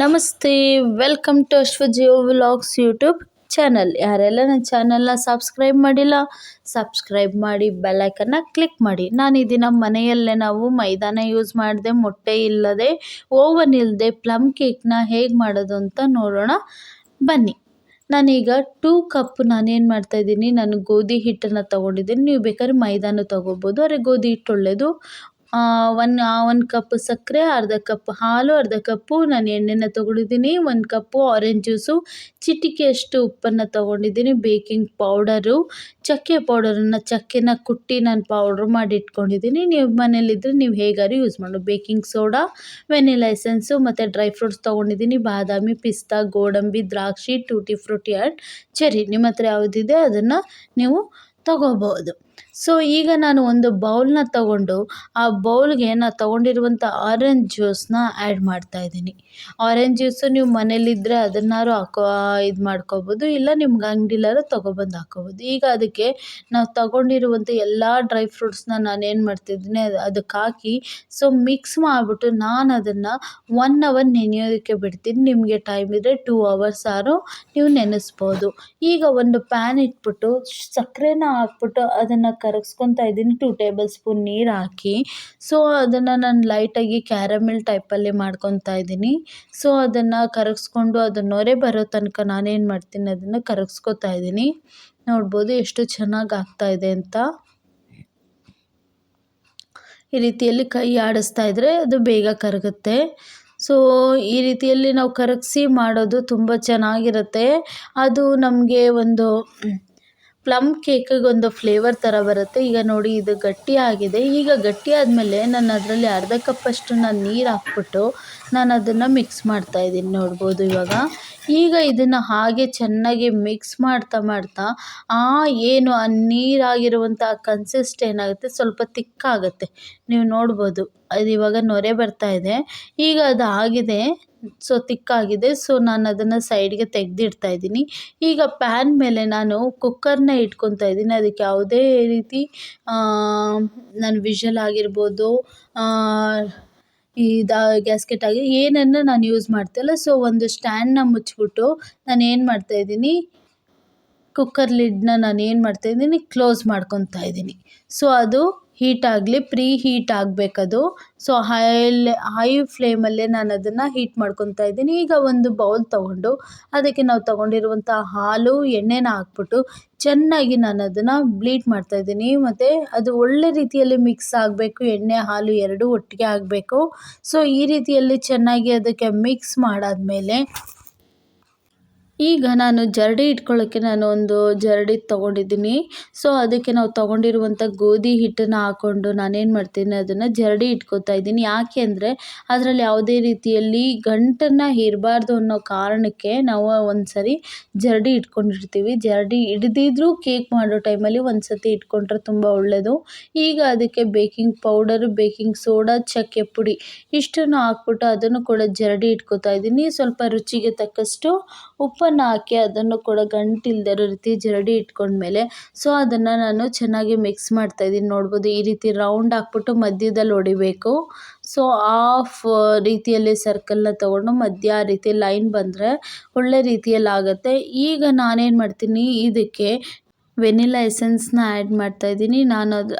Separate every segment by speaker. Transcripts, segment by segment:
Speaker 1: ನಮಸ್ತೆ welcome to Ashwa Jio vlogs YouTube channel ಯಾರೆಲ್ಲ ನನ್ನ ಚಾನಲ್ನ ಸಬ್ಸ್ಕ್ರೈಬ್ ಮಾಡಿಲ್ಲ ಸಬ್ಸ್ಕ್ರೈಬ್ ಮಾಡಿ ಬೆಲ್ಲೈಕನ್ನ ಕ್ಲಿಕ್ ಮಾಡಿ. ನಾನು ಈ ದಿನ ಮನೆಯಲ್ಲೇ ನಾವು ಮೈದಾನ ಯೂಸ್ ಮಾಡಿದೆ, ಮೊಟ್ಟೆ ಇಲ್ಲದೆ ಓವನ್ ಇಲ್ಲದೆ ಪ್ಲಮ್ ಕೇಕ್ನ ಹೇಗೆ ಮಾಡೋದು ಅಂತ ನೋಡೋಣ. ಬನ್ನಿ. ನಾನೀಗ ಟೂ ಕಪ್ ನಾನೇನು ಮಾಡ್ತಾಯಿದ್ದೀನಿ ನಾನು ಗೋಧಿ ಹಿಟ್ಟನ್ನು ತೊಗೊಂಡಿದ್ದೀನಿ. ನೀವು ಬೇಕಾದ್ರೆ ಮೈದಾನ ತೊಗೋಬೋದು, ಅರೆ ಗೋಧಿ ಹಿಟ್ಟು ಒಳ್ಳೆಯದು ಒನ್ ಒಂದು ಕಪ್ ಸಕ್ಕರೆ ಅರ್ಧ ಕಪ್ ಹಾಲು, ಅರ್ಧ ಕಪ್ಪು, ನಾನು ಎಣ್ಣೆನ ತೊಗೊಂಡಿದ್ದೀನಿ. ಒಂದು ಕಪ್ಪು ಆರೆಂಜ್ ಜ್ಯೂಸು ಚಿಟಿಕೆಯಷ್ಟು ಉಪ್ಪನ್ನು ತೊಗೊಂಡಿದ್ದೀನಿ ಬೇಕಿಂಗ್ ಪೌಡರು ಚಕ್ಕೆ ಪೌಡರನ್ನು ಚಕ್ಕೆನ ಕುಟ್ಟಿ ನಾನು ಪೌಡ್ರ್ ಮಾಡಿ ಇಟ್ಕೊಂಡಿದ್ದೀನಿ ನೀವು ಮನೇಲಿದ್ದರೆ ನೀವು ಹೇಗಾದ್ರು ಯೂಸ್ ಮಾಡು. ಬೇಕಿಂಗ್ ಸೋಡಾ ವೆನಿಲಾ ಎಸೆನ್ಸು ಮತ್ತು ಡ್ರೈ ಫ್ರೂಟ್ಸ್ ತೊಗೊಂಡಿದ್ದೀನಿ. ಬಾದಾಮಿ ಪಿಸ್ತಾ, ಗೋಡಂಬಿ, ದ್ರಾಕ್ಷಿ ಟೂಟಿ ಫ್ರೂಟಿ ಆ್ಯಂಡ್ ಚೆರಿ ನಿಮ್ಮ ಹತ್ರ ಯಾವುದಿದೆ ಅದನ್ನು ನೀವು ತಗೋಬೋದು ಸೊ ಈಗ ನಾನು ಒಂದು ಬೌಲ್ನ ತಗೊಂಡು ಆ ಬೌಲ್ಗೆ ನಾನು ತಗೊಂಡಿರುವಂಥ ಆರೆಂಜ್ ಜ್ಯೂಸನ್ನ ಆ್ಯಡ್ ಮಾಡ್ತಾಯಿದ್ದೀನಿ ಆರೆಂಜ್ ಜ್ಯೂಸು ನೀವು ಮನೇಲಿದ್ದರೆ ಅದನ್ನಾದ್ರು ಹಾಕೋ, ಇದು ಮಾಡ್ಕೋಬೋದು. ಇಲ್ಲ ನಿಮ್ಗೆ ಅಂಗಡಿಲಾದ್ರು ತೊಗೊಬಂದು ಹಾಕ್ಕೋಬೋದು ಈಗ ಅದಕ್ಕೆ ನಾವು ತಗೊಂಡಿರುವಂಥ ಎಲ್ಲ ಡ್ರೈ ಫ್ರೂಟ್ಸ್ನ ಏನು ಮಾಡ್ತಿದ್ದೀನಿ, ಅದು ಅದಕ್ಕೆ ಹಾಕಿ ಸೊ ಮಿಕ್ಸ್ ಮಾಡಿಬಿಟ್ಟು ನಾನು ಅದನ್ನು ಒನ್ ಅವರ್ ನೆನೆಯೋದಕ್ಕೆ ಬಿಡ್ತೀನಿ. ನಿಮಗೆ ಟೈಮ್ ಇದ್ದರೆ ಟೂ ಅವರ್ಸ್ ಆದ್ರೂ ನೀವು ನೆನೆಸ್ಬೋದು. ಈಗ ಒಂದು ಪ್ಯಾನ್ ಇಟ್ಬಿಟ್ಟು, ಸಕ್ಕರೆನ ಹಾಕ್ಬಿಟ್ಟು ಅದನ್ನು ಕರಗಿಸ್ಕೊತಾ ಇದ್ದೀನಿ. ಟೂ ಟೇಬಲ್ ಸ್ಪೂನ್ ನೀರು ಹಾಕಿ. ಸೊ ಅದನ್ನು ನಾನು ಲೈಟಾಗಿ ಕ್ಯಾರಮೆಲ್ ಟೈಪಲ್ಲಿ ಮಾಡ್ಕೊತಾ ಇದ್ದೀನಿ. ಸೊ ಅದನ್ನು ಕರಗಿಸ್ಕೊಂಡು ಅದು ನೊರೆ ಬರೋ ತನಕ ನಾನೇನು ಮಾಡ್ತೀನಿ, ಅದನ್ನು ಕರಗಿಸ್ಕೊತಾ ಇದ್ದೀನಿ. ನೋಡ್ಬೋದು ಎಷ್ಟು ಚೆನ್ನಾಗಿ ಆಗ್ತಾಯಿದೆ ಅಂತ. ಈ ರೀತಿಯಲ್ಲಿ ಕೈ ಆಡಿಸ್ತಾ ಇದ್ದರೆ ಅದು ಬೇಗ ಕರಗುತ್ತೆ. ಸೊ ಈ ರೀತಿಯಲ್ಲಿ ನಾವು ಕರಗಿಸಿ ಮಾಡೋದು ತುಂಬ ಚೆನ್ನಾಗಿರುತ್ತೆ. ಅದು ನಮಗೆ ಒಂದು ಪ್ಲಮ್ ಕೇಕಿಗೊಂದು ಫ್ಲೇವರ್ ಥರ ಬರುತ್ತೆ. ಈಗ ನೋಡಿ, ಇದು ಗಟ್ಟಿಯಾಗಿದೆ ಈಗ ಗಟ್ಟಿ ಆದಮೇಲೆ ನಾನು ಅದರಲ್ಲಿ ಅರ್ಧ ಕಪ್ಪಷ್ಟು ನಾನು ನೀರು ಹಾಕ್ಬಿಟ್ಟು ನಾನು ಅದನ್ನು ಮಿಕ್ಸ್ ಮಾಡ್ತಾ ಇದ್ದೀನಿ. ನೋಡ್ಬೋದು ಇವಾಗ. ಈಗ ಇದನ್ನು ಹಾಗೆ ಚೆನ್ನಾಗಿ ಮಿಕ್ಸ್ ಮಾಡ್ತಾ ಮಾಡ್ತಾ, ಆ ಏನು ಆ ನೀರಾಗಿರುವಂಥ ಕನ್ಸಿಸ್ಟ್ ಏನಾಗುತ್ತೆ? ಸ್ವಲ್ಪ ತಿಕ್ಕಾಗುತ್ತೆ ನೀವು ನೋಡ್ಬೋದು. ಅದು ಇವಾಗ ನೊರೆ ಬರ್ತಾ ಇದೆ. ಈಗ ಅದು ಆಗಿದೆ. ಸೊ ತಿಕ್ಕಾಗಿದೆ ಸೊ ನಾನು ಅದನ್ನು ಸೈಡ್ಗೆ ತೆಗೆದಿಡ್ತಾ ಇದ್ದೀನಿ. ಈಗ ಪ್ಯಾನ್ ಮೇಲೆ ನಾನು ಕುಕ್ಕರ್ನ ಇಟ್ಕೊತಾ ಇದ್ದೀನಿ. ಅದಕ್ಕೆ ಯಾವುದೇ ರೀತಿ ನಾನು ವಿಷಲ್ ಆಗಿರ್ಬೋದು ಈ ದಾ ಗ್ಯಾಸ್ಕೆಟ್ ಆಗಿ ಏನನ್ನು ನಾನು ಯೂಸ್ ಮಾಡ್ತಿಲ್ಲ. ಸೊ ಒಂದು ಸ್ಟ್ಯಾಂಡನ್ನ ಮುಚ್ಚಿಬಿಟ್ಟು ನಾನು ಏನು ಮಾಡ್ತಾ ಇದ್ದೀನಿ? ಕುಕ್ಕರ್ ಲಿಡ್ನ ನಾನು ಏನು ಮಾಡ್ತಾ ಇದ್ದೀನಿ? ಕ್ಲೋಸ್ ಮಾಡ್ಕೊತಾ ಇದ್ದೀನಿ. ಸೊ ಅದು ಹೀಟ್ ಆಗಲಿ ಪ್ರೀ ಹೀಟ್ ಆಗಬೇಕದು. ಸೊ ಹೈಲೆ ಹೈ ಫ್ಲೇಮಲ್ಲೇ ನಾನು ಅದನ್ನು ಹೀಟ್ ಮಾಡ್ಕೊತಾ ಇದ್ದೀನಿ. ಈಗ ಒಂದು ಬೌಲ್ ತೊಗೊಂಡು, ಅದಕ್ಕೆ ನಾವು ತೊಗೊಂಡಿರುವಂಥ ಹಾಲು, ಎಣ್ಣೆನ ಹಾಕ್ಬಿಟ್ಟು ಚೆನ್ನಾಗಿ ನಾನು ಅದನ್ನು ಬ್ಲೀಟ್ ಮಾಡ್ತಾಯಿದ್ದೀನಿ ಮತ್ತು ಅದು ಒಳ್ಳೆ ರೀತಿಯಲ್ಲಿ ಮಿಕ್ಸ್ ಆಗಬೇಕು, ಎಣ್ಣೆ, ಹಾಲು ಎರಡೂ ಒಟ್ಟಿಗೆ ಆಗಬೇಕು. ಸೊ ಈ ರೀತಿಯಲ್ಲಿ ಚೆನ್ನಾಗಿ ಅದಕ್ಕೆ ಮಿಕ್ಸ್ ಮಾಡಾದಮೇಲೆ ಈಗ ನಾನು ಜರಡಿ ಇಟ್ಕೊಳ್ಳೋಕ್ಕೆ ನಾನು ಒಂದು ಜರಡಿ ತೊಗೊಂಡಿದ್ದೀನಿ. ಸೊ ಅದಕ್ಕೆ ನಾವು ತೊಗೊಂಡಿರುವಂಥ ಗೋಧಿ ಹಿಟ್ಟನ್ನು ಹಾಕ್ಕೊಂಡು ನಾನೇನು ಮಾಡ್ತೀನಿ, ಅದನ್ನು ಜರಡಿ ಇಟ್ಕೊತಾ ಇದ್ದೀನಿ. ಯಾಕೆ ಅಂದರೆ ಅದರಲ್ಲಿ ಯಾವುದೇ ರೀತಿಯಲ್ಲಿ ಗಂಟನ್ನು ಇರಬಾರ್ದು ಅನ್ನೋ ಕಾರಣಕ್ಕೆ ನಾವು ಒಂದು ಸರಿ ಜರಡಿ ಇಟ್ಕೊಂಡಿರ್ತೀವಿ. ಜರಡಿ ಹಿಡ್ದಿದ್ರೂ ಕೇಕ್ ಮಾಡೋ ಟೈಮಲ್ಲಿ ಒಂದು ಸತಿ ಇಟ್ಕೊಂಡ್ರೆ ತುಂಬ ಒಳ್ಳೆಯದು ಈಗ ಅದಕ್ಕೆ ಬೇಕಿಂಗ್ ಪೌಡರು, ಬೇಕಿಂಗ್ ಸೋಡಾ, ಚಕ್ಕೆ ಪುಡಿ ಇಷ್ಟನ್ನು ಹಾಕ್ಬಿಟ್ಟು ಅದನ್ನು ಕೂಡ ಜರಡಿ ಇಟ್ಕೊತಾ ಇದ್ದೀನಿ. ಸ್ವಲ್ಪ ರುಚಿಗೆ ತಕ್ಕಷ್ಟು ಉಪ್ಪನ್ನು ಹಾಕಿ ಅದನ್ನು ಕೂಡ ಗಂಟಿಲ್ದೇ ಇರೋ ರೀತಿ ಜರಡಿ ಇಟ್ಕೊಂಡ್ಮೇಲೆ ಸೊ ಅದನ್ನು ನಾನು ಚೆನ್ನಾಗಿ ಮಿಕ್ಸ್ ಮಾಡ್ತಾಯಿದ್ದೀನಿ ನೋಡ್ಬೋದು ಈ ರೀತಿ ರೌಂಡ್ ಹಾಕ್ಬಿಟ್ಟು ಮಧ್ಯದಲ್ಲಿ ಹೊಡಿಬೇಕು. ಸೊ ಆಫ್ ರೀತಿಯಲ್ಲಿ ಸರ್ಕಲ್ನ ತೊಗೊಂಡು ಮಧ್ಯ ಆ ರೀತಿ ಲೈನ್ ಬಂದರೆ ಒಳ್ಳೆ ರೀತಿಯಲ್ಲಿ ಆಗುತ್ತೆ ಈಗ ನಾನೇನು ಮಾಡ್ತೀನಿ, ಇದಕ್ಕೆ ವೆನಿಲಾ ಎಸೆನ್ಸ್ನ ಆ್ಯಡ್ ಮಾಡ್ತಾಯಿದ್ದೀನಿ ನಾನು ಅದು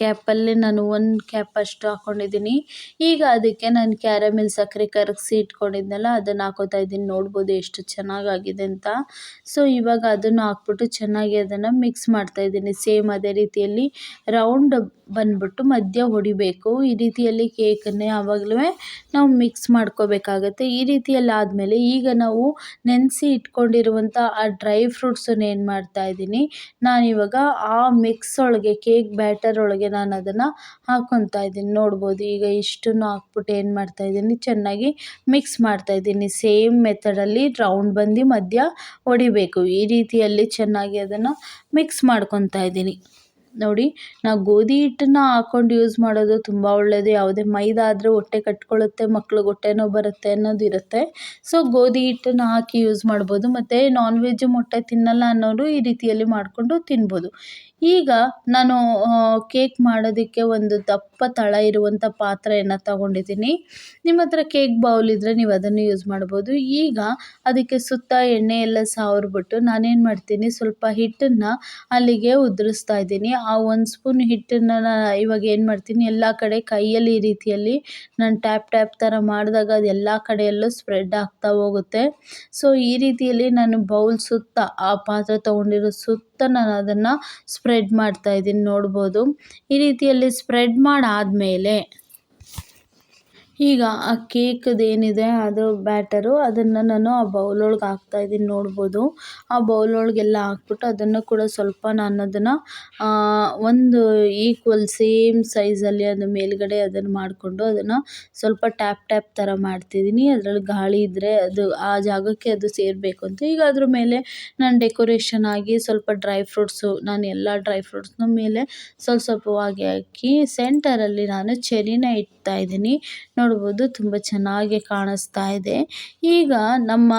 Speaker 1: ಕ್ಯಾಪಲ್ಲಿ ನಾನು ಒಂದು ಕ್ಯಾಪ್ ಅಷ್ಟು ಹಾಕ್ಕೊಂಡಿದ್ದೀನಿ ಈಗ ಅದಕ್ಕೆ ನಾನು ಕ್ಯಾರಮೆಲ್ ಸಕ್ಕರೆ ಕರಗಿಸಿ ಇಟ್ಕೊಂಡಿದ್ನಲ್ಲ, ಅದನ್ನು ಹಾಕೋತಾ ಇದ್ದೀನಿ. ನೋಡ್ಬೋದು ಎಷ್ಟು ಚೆನ್ನಾಗಾಗಿದೆ ಅಂತ. ಸೊ, ಇವಾಗ ಅದನ್ನು ಹಾಕ್ಬಿಟ್ಟು ಚೆನ್ನಾಗಿ ಅದನ್ನು ಮಿಕ್ಸ್ ಮಾಡ್ತಾಯಿದ್ದೀನಿ ಸೇಮ್ ಅದೇ ರೀತಿಯಲ್ಲಿ ರೌಂಡ್ ಬಂದ್ಬಿಟ್ಟು ಮಧ್ಯ ಹೊಡಿಬೇಕು. ಈ ರೀತಿಯಲ್ಲಿ ಕೇಕನ್ನು ಯಾವಾಗಲೂ ನಾವು ಮಿಕ್ಸ್ ಮಾಡ್ಕೋಬೇಕಾಗತ್ತೆ. ಈ ರೀತಿಯಲ್ಲಿ ಆದಮೇಲೆ ಈಗ ನಾವು ನೆನೆಸಿ ಇಟ್ಕೊಂಡಿರುವಂಥ ಆ ಡ್ರೈ ಫ್ರೂಟ್ಸನ್ನು ಏನು ಮಾಡ್ತಾಯಿದ್ದೀನಿ ನಾನಿವಾಗ ಆ ಮಿಕ್ಸ್ ಒಳಗೆ, ಕೇಕ್ ಬ್ಯಾಟರ್ ಒಳಗೆ ನಾನು ಅದನ್ನು ಹಾಕ್ಕೊತಾ ಇದ್ದೀನಿ. ನೋಡ್ಬೋದು ಈಗ ಇಷ್ಟನ್ನು ಹಾಕ್ಬಿಟ್ಟು ಏನು ಮಾಡ್ತಾಯಿದ್ದೀನಿ ಚೆನ್ನಾಗಿ ಮಿಕ್ಸ್ ಮಾಡ್ತಾಯಿದ್ದೀನಿ ಸೇಮ್ ಮೆಥಡಲ್ಲಿ ರೌಂಡ್ ಬಂದು ಮಧ್ಯ ಹೊಡಿಬೇಕು. ಈ ರೀತಿಯಲ್ಲಿ ಚೆನ್ನಾಗಿ ಅದನ್ನು ಮಿಕ್ಸ್ ಮಾಡ್ಕೊತಾ ಇದ್ದೀನಿ. ನೋಡಿ, ನಾವು ಗೋಧಿ ಹಿಟ್ಟನ್ನ ಹಾಕೊಂಡು ಯೂಸ್ ಮಾಡೋದು ತುಂಬ ಒಳ್ಳೆಯದು ಯಾವುದೇ ಮೈದಾ ಆದರೆ ಹೊಟ್ಟೆ ಕಟ್ಕೊಳ್ಳುತ್ತೆ ಮಕ್ಳಿಗೆ ಹೊಟ್ಟೆ ಬರುತ್ತೆ ಅನ್ನೋದು ಇರುತ್ತೆ. ಸೊ ಗೋಧಿ ಹಿಟ್ಟನ್ನ ಹಾಕಿ ಯೂಸ್ ಮಾಡ್ಬೋದು. ಮತ್ತು ನಾನ್ ವೆಜ್ ಮೊಟ್ಟೆ ತಿನ್ನಲ್ಲ ಅನ್ನೋರು ಈ ರೀತಿಯಲ್ಲಿ ಮಾಡಿಕೊಂಡು ತಿನ್ಬೋದು. ಈಗ ನಾನು ಕೇಕ್ ಮಾಡೋದಕ್ಕೆ ಒಂದು ದಪ್ಪ ತಳ ಇರುವಂಥ ಪಾತ್ರೆಯನ್ನು ತಗೊಂಡಿದ್ದೀನಿ. ನಿಮ್ಮ ಹತ್ರ ಕೇಕ್ ಬೌಲ್ ಇದ್ದರೆ ನೀವು ಅದನ್ನು ಯೂಸ್ ಮಾಡ್ಬೋದು. ಈಗ ಅದಕ್ಕೆ ಸುತ್ತ ಎಣ್ಣೆ ಎಲ್ಲ ಸಾವಿರ್ಬಿಟ್ಟು ನಾನೇನು ಮಾಡ್ತೀನಿ, ಸ್ವಲ್ಪ ಹಿಟ್ಟನ್ನು ಅಲ್ಲಿಗೆ ಉದುರಿಸ್ತಾ ಇದ್ದೀನಿ. ಆ ಒಂದು ಸ್ಪೂನ್ ಹಿಟ್ಟನ್ನು ಇವಾಗ ಏನು ಮಾಡ್ತೀನಿ, ಎಲ್ಲ ಕಡೆ ಕೈಯಲ್ಲಿ ಈ ರೀತಿಯಲ್ಲಿ ನಾನು ಟ್ಯಾಪ್ ಟ್ಯಾಪ್ ಥರ ಮಾಡಿದಾಗ ಅದು ಎಲ್ಲ ಕಡೆಯಲ್ಲೂ ಸ್ಪ್ರೆಡ್ ಆಗ್ತಾ ಹೋಗುತ್ತೆ. ಸೊ ಈ ರೀತಿಯಲ್ಲಿ ನಾನು ಬೌಲ್ ಸುತ್ತ, ಆ ಪಾತ್ರೆ ತೊಗೊಂಡಿರೋ ಸುತ್ತ ನಾನು ಅದನ್ನು ಸ್ಪ್ರೆಡ್ ಮಾಡ್ತಾ ಇದ್ದೀನಿ ನೋಡ್ಬೋದು. ಈ ರೀತಿಯಲ್ಲಿ ಸ್ಪ್ರೆಡ್ ಮಾಡಾದಮೇಲೆ ಈಗ ಆ ಕೇಕದು ಏನಿದೆ ಅದು ಬ್ಯಾಟರು, ಅದನ್ನು ನಾನು ಆ ಬೌಲ್ ಒಳಗೆ ಹಾಕ್ತಾ ಇದ್ದೀನಿ ನೋಡ್ಬೋದು. ಆ ಬೌಲ್ ಒಳಗೆಲ್ಲ ಹಾಕ್ಬಿಟ್ಟು ಅದನ್ನು ಕೂಡ ಸ್ವಲ್ಪ ನಾನು ಅದನ್ನು ಒಂದು ಈಕ್ವಲ್ ಸೇಮ್ ಸೈಜಲ್ಲಿ ಅದು ಮೇಲುಗಡೆ ಅದನ್ನು ಮಾಡಿಕೊಂಡು ಅದನ್ನು ಸ್ವಲ್ಪ ಟ್ಯಾಪ್ ಟ್ಯಾಪ್ ಥರ ಮಾಡ್ತಿದ್ದೀನಿ. ಅದರಲ್ಲಿ ಗಾಳಿ ಇದ್ದರೆ ಅದು ಆ ಜಾಗಕ್ಕೆ ಅದು ಸೇರಬೇಕು ಅಂತ. ಈಗ ಅದ್ರ ಮೇಲೆ ನಾನು ಡೆಕೋರೇಷನ್ ಆಗಿ ಸ್ವಲ್ಪ ಡ್ರೈ ಫ್ರೂಟ್ಸು, ನಾನು ಎಲ್ಲ ಡ್ರೈ ಫ್ರೂಟ್ಸ್ನ ಮೇಲೆ ಸ್ವಲ್ಪ ಸ್ವಲ್ಪವಾಗಿ ಹಾಕಿ ಸೆಂಟರಲ್ಲಿ ನಾನು ಚೆರಿನ ಇಡ್ತಾಯಿದ್ದೀನಿ ನೋಡ್ಬೋದು ತುಂಬ ಚೆನ್ನಾಗಿ ಕಾಣಿಸ್ತಾ ಇದೆ. ಈಗ ನಮ್ಮ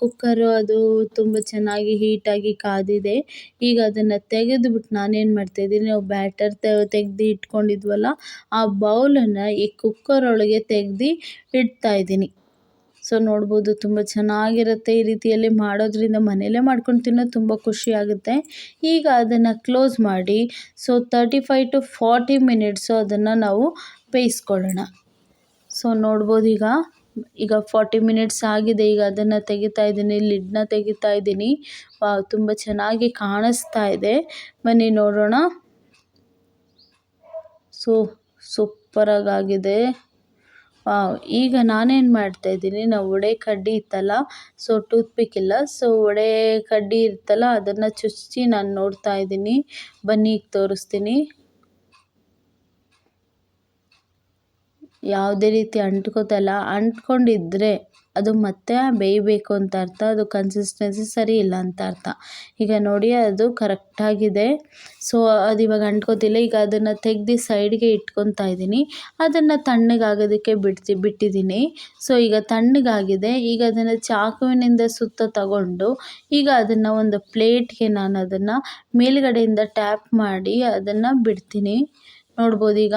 Speaker 1: ಕುಕ್ಕರು ಅದು ತುಂಬ ಚೆನ್ನಾಗಿ ಹೀಟಾಗಿ ಕಾದಿದೆ. ಈಗ ಅದನ್ನು ತೆಗೆದುಬಿಟ್ಟು ನಾನೇನು ಮಾಡ್ತಾಯಿದ್ದೀನಿ ನಾವು ಬ್ಯಾಟರ್ ತೆಗ್ದು ಇಟ್ಕೊಂಡಿದ್ವಲ್ಲ, ಆ ಬೌಲನ್ನು ಈ ಕುಕ್ಕರ್ ಒಳಗೆ ಇಡ್ತಾ ಇದ್ದೀನಿ. ಸೊ ನೋಡ್ಬೋದು ತುಂಬ ಚೆನ್ನಾಗಿರುತ್ತೆ ಈ ರೀತಿಯಲ್ಲಿ ಮಾಡೋದ್ರಿಂದ ಮನೆಯಲ್ಲೇ ಮಾಡ್ಕೊಂಡು ತಿನ್ನೋದು ತುಂಬ ಖುಷಿ ಆಗುತ್ತೆ. ಈಗ ಅದನ್ನು ಕ್ಲೋಸ್ ಮಾಡಿ so thirty five to forty minutes ಅದನ್ನು ನಾವು ಬೇಯಿಸ್ಕೊಳ್ಳೋಣ. ಸೊ ನೋಡ್ಬೋದು ಈಗ. ಈಗ ಫಾರ್ಟಿ ಮಿನಿಟ್ಸ್ ಆಗಿದೆ. ಈಗ ಅದನ್ನು ತೆಗಿತಾ ಇದ್ದೀನಿ. ಲಿಡ್ನ ತೆಗಿತಾ ಇದ್ದೀನಿ. ವಾವ್ ತುಂಬ ಚೆನ್ನಾಗಿ ಕಾಣಿಸ್ತಾ ಇದೆ. ಬನ್ನಿ ನೋಡೋಣ. ಸೊ ಸೂಪರಾಗಿ ಆಗಿದೆ ವಾವ್ ಈಗ ನಾನೇನು ಮಾಡ್ತಾ ಇದ್ದೀನಿ? ನಾವು ಒಡೆ ಕಡ್ಡಿ ಇತ್ತಲ್ಲ? ಸೊ ಟೂತ್ ಪಿಕ್ ಇಲ್ಲ. ಸೊ ಒಡೆ ಕಡ್ಡಿ ಇರ್ತಲ್ಲ ಅದನ್ನು ಚುಚ್ಚಿ ನಾನು ನೋಡ್ತಾ ಇದ್ದೀನಿ. ಬನ್ನಿ, ಈಗ ತೋರಿಸ್ತೀನಿ. ಯಾವುದೇ ರೀತಿ ಅಂಟ್ಕೋತಾ ಇಲ್ಲ ಅಂಟ್ಕೊಂಡಿದ್ದರೆ ಅದು ಮತ್ತೆ ಬೇಯಬೇಕು ಅಂತ ಅರ್ಥ, ಅದು ಕನ್ಸಿಸ್ಟೆನ್ಸಿ ಸರಿ ಇಲ್ಲ ಅಂತ ಅರ್ಥ. ಈಗ ನೋಡಿ, ಅದು ಕರೆಕ್ಟಾಗಿದೆ ಸೊ ಅದು ಇವಾಗ ಅಂಟ್ಕೋತಿಲ್ಲ. ಈಗ ಅದನ್ನು ತೆಗ್ದು ಸೈಡ್ಗೆ ಇಟ್ಕೊತಾ ಇದ್ದೀನಿ. ಅದನ್ನು ತಣ್ಣಗಾಗೋದಕ್ಕೆ ಬಿಡ್ತಿ, ಬಿಟ್ಟಿದ್ದೀನಿ. ಸೊ ಈಗ ತಣ್ಣಗಾಗಿದೆ. ಈಗ ಅದನ್ನು ಚಾಕುವಿನಿಂದ ಸುತ್ತ ತಗೊಂಡು, ಈಗ ಅದನ್ನು ಒಂದು ಪ್ಲೇಟ್ಗೆ ನಾನು ಅದನ್ನು ಮೇಲುಗಡೆಯಿಂದ ಟ್ಯಾಪ್ ಮಾಡಿ ಅದನ್ನು ಬಿಡ್ತೀನಿ. ನೋಡ್ಬೋದು ಈಗ.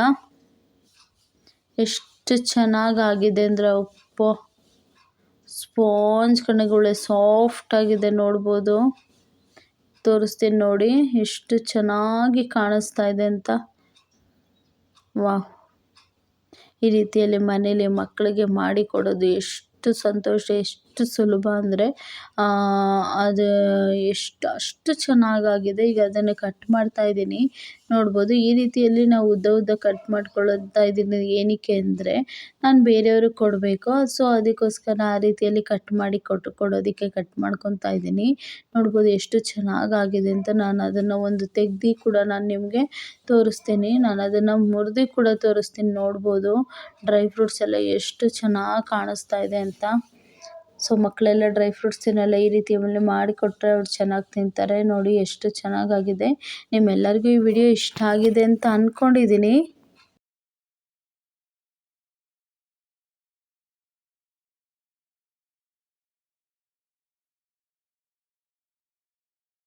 Speaker 1: ಎಷ್ಟು ಚೆನ್ನಾಗಾಗಿದೆ ಅಂದರೆ ಅಪ್ಪೋ. ಸ್ಪಾಂಜ್ ಸಾಫ್ಟ್ ಸಾಫ್ಟಾಗಿದೆ ನೋಡ್ಬೋದು. ತೋರಿಸ್ತೀನಿ ನೋಡಿ, ಎಷ್ಟು ಚೆನ್ನಾಗಿ ಕಾಣಿಸ್ತಾ ಇದೆ ಅಂತ. ವಾಹ್. ಈ ರೀತಿಯಲ್ಲಿ ಮನೇಲಿ ಮಕ್ಕಳಿಗೆ ಮಾಡಿಕೊಡೋದು ಎಷ್ಟು ಸಂತೋಷ, ಎಷ್ಟು ಎಷ್ಟು ಸುಲಭ ಅಂದರೆ ಅದು ಎಷ್ಟು, ಅಷ್ಟು ಚೆನ್ನಾಗಾಗಿದೆ. ಈಗ ಅದನ್ನು ಕಟ್ ಮಾಡ್ತಾ ಇದ್ದೀನಿ. ನೋಡ್ಬೋದು, ಈ ರೀತಿಯಲ್ಲಿ ನಾವು ಉದ್ದ ಉದ್ದ ಕಟ್ ಮಾಡ್ಕೊಳ್ತಾ ಇದ್ದೀನಿ ಏನಕ್ಕೆ ಅಂದರೆ, ನಾನು ಬೇರೆಯವ್ರಿಗೆ ಕೊಡಬೇಕು. ಸೊ ಅದಕ್ಕೋಸ್ಕರ ಆ ರೀತಿಯಲ್ಲಿ ಕಟ್ ಮಾಡಿ ಕೊಟ್ಟು ಕೊಡೋದಕ್ಕೆ ಕಟ್ ಮಾಡ್ಕೊತಾ ಇದ್ದೀನಿ. ನೋಡ್ಬೋದು, ಎಷ್ಟು ಚೆನ್ನಾಗಾಗಿದೆ ಅಂತ ನಾನು ಅದನ್ನು ಒಂದು ತೆಗ್ದು ಕೂಡ ನಾನು ನಿಮಗೆ ತೋರಿಸ್ತೀನಿ. ನಾನು ಅದನ್ನು ಮುರಿದು ಕೂಡ ತೋರಿಸ್ತೀನಿ. ನೋಡ್ಬೋದು, ಡ್ರೈ ಫ್ರೂಟ್ಸ್ ಎಲ್ಲ ಎಷ್ಟು ಚೆನ್ನಾಗಿ ಕಾಣಿಸ್ತಾ ಇದೆ ಅಂತ. ಸೊ ಮಕ್ಕಳೆಲ್ಲ ಡ್ರೈ ಫ್ರೂಟ್ಸ್ ತಿನ್ನಲ್ಲ, ಈ ರೀತಿ ಆಮೇಲೆ ಮಾಡಿಕೊಟ್ರೆ ಅವ್ರು ಚೆನ್ನಾಗಿ ತಿಂತಾರೆ. ನೋಡಿ, ಎಷ್ಟು ಚೆನ್ನಾಗಾಗಿದೆ. ನಿಮ್ಮೆಲ್ಲರಿಗೂ ಈ ವಿಡಿಯೋ ಇಷ್ಟ ಆಗಿದೆ ಅಂತ ಅಂದ್ಕೊಂಡಿದ್ದೀನಿ